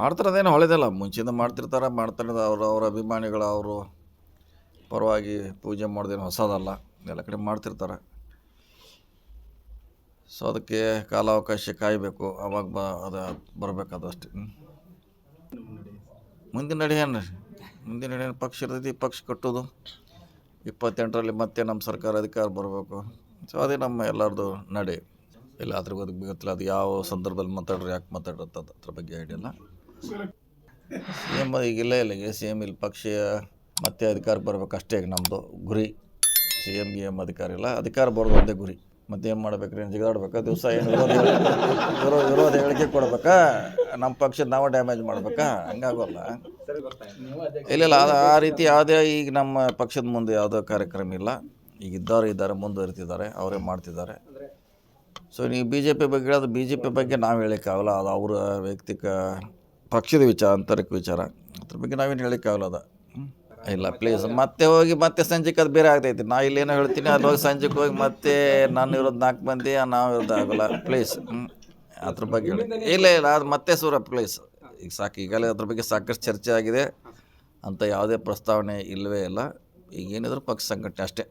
ಮಾಡ್ತಿರೋದೇನು ಹೊಳೆದಲ್ಲ ಮುಂಚೆಯಿಂದ ಮಾಡ್ತಿರ್ತಾರೆ ಮಾಡ್ತಾರೆ ಅವರು, ಅವ್ರ ಅಭಿಮಾನಿಗಳು, ಅವರು ಪರವಾಗಿ ಪೂಜೆ ಮಾಡೋದೇನು ಹೊಸದಲ್ಲ. ಎಲ್ಲ ಕಡೆ ಮಾಡ್ತಿರ್ತಾರೆ. ಸೊ ಅದಕ್ಕೆ ಕಾಲಾವಕಾಶ ಕಾಯಬೇಕು. ಅವಾಗ ಬ, ಅದು ಬರಬೇಕಾದಷ್ಟೇ. ಮುಂದಿನ ನಡೆ ಏನು? ಮುಂದಿನ ನಡೆ ಪಕ್ಷ ಇರ್ತೈತಿ, ಪಕ್ಷ ಕಟ್ಟೋದು ಇಪ್ಪತ್ತೆಂಟರಲ್ಲಿ ಮತ್ತೆ ನಮ್ಮ ಸರ್ಕಾರ ಅಧಿಕಾರ ಬರಬೇಕು. ಸೊ ಅದೇ ನಮ್ಮ ಎಲ್ಲರದು ನಡೆ. ಇಲ್ಲ, ಅದ್ರ ಬಗ್ಗೆ ಗೊತ್ತಿಲ್ಲ. ಅದು ಯಾವ ಸಂದರ್ಭದಲ್ಲಿ ಮಾತಾಡ್ರಿ, ಯಾಕೆ ಮಾತಾಡ್ರಿ ಅಂತ ಅದ್ರ ಬಗ್ಗೆ ಐಡಿಯಾ ಇಲ್ಲ. ಸಿ ಎಂ ಈಗ ಇಲ್ಲ ಇಲ್ಲ, ಈಗ ಸಿ ಎಂ ಇಲ್ಲಿ ಪಕ್ಷ ಮತ್ತೆ ಅಧಿಕಾರ ಬರ್ಬೇಕು ಅಷ್ಟೇ ಈಗ ನಮ್ಮದು ಗುರಿ. ಸಿ ಎಂ ಗಿ ಎಂ ಅಧಿಕಾರ ಇಲ್ಲ, ಅಧಿಕಾರ ಬರೋದು ಒಂದೇ ಗುರಿ. ಮತ್ತೆ ಏನು ಮಾಡ್ಬೇಕ್ರಿ? ಏನು ಜಿಗಾಡ್ಬೇಕಾ? ದಿವಸ ಏನು ವಿರೋಧ ವಿರೋಧ ವಿರೋಧ ಹೇಳಿಕೆ ಕೊಡ್ಬೇಕಾ? ನಮ್ಮ ಪಕ್ಷದ ನಾವು ಡ್ಯಾಮೇಜ್ ಮಾಡ್ಬೇಕಾ? ಹಂಗಾಗೋಲ್ಲ. ಇಲ್ಲ ಇಲ್ಲ ಅದು ಆ ರೀತಿ ಯಾವುದೇ ಈಗ ನಮ್ಮ ಪಕ್ಷದ ಮುಂದೆ ಯಾವುದೋ ಕಾರ್ಯಕ್ರಮ ಇಲ್ಲ. ಈಗ ಇದ್ದವ್ರು ಇದ್ದಾರೆ, ಮುಂದುವರಿತಿದ್ದಾರೆ, ಅವರೇ ಮಾಡ್ತಿದ್ದಾರೆ. ಸೊ ನೀವು ಬಿ ಜೆ ಪಿ ಬಗ್ಗೆ ಹೇಳೋದು ಬಿ ಜೆ ಪಿ ಬಗ್ಗೆ ನಾವು ಹೇಳೋಕ್ಕಾಗಲ್ಲ. ಅದು ಅವರ ವೈಯಕ್ತಿಕ ಪಕ್ಷದ ವಿಚಾರ ಅಂತರಕ್ಕೆ ವಿಚಾರ. ಅದ್ರ ಬಗ್ಗೆ ನಾವೇನು ಹೇಳೋಕ್ಕಾಗಲ್ಲ ಹ್ಮ್? ಇಲ್ಲ ಪ್ಲೀಸ್ ಮತ್ತೆ ಹೋಗಿ ಮತ್ತೆ ಸಂಜೆಗೆ ಅದು ಬೇರೆ ಆಗ್ತೈತಿ. ನಾ ಇಲ್ಲೇನೋ ಹೇಳ್ತೀನಿ ಅಲ್ಲಿ ಹೋಗಿ ಸಂಜೆಗೆ ಹೋಗಿ ಮತ್ತೆ ನಾನು ಇರೋದು ನಾಲ್ಕು ಮಂದಿ ನಾವು ಇರೋದು ಆಗೋಲ್ಲ. ಪ್ಲೀಸ್ ಅದ್ರ ಬಗ್ಗೆ ಇಲ್ಲ ಇಲ್ಲ, ಅದು ಮತ್ತೆ ಸೂರ ಪ್ಲೀಸ್ ಈಗ ಸಾಕು, ಈಗಲೇ ಅದ್ರ ಬಗ್ಗೆ ಸಾಕಷ್ಟು ಚರ್ಚೆ ಆಗಿದೆ. ಅಂತ ಯಾವುದೇ ಪ್ರಸ್ತಾವನೆ ಇಲ್ಲವೇ ಇಲ್ಲ. ಈಗ ಏನಿದ್ರು ಪಕ್ಷ ಸಂಘಟನೆ ಅಷ್ಟೇ.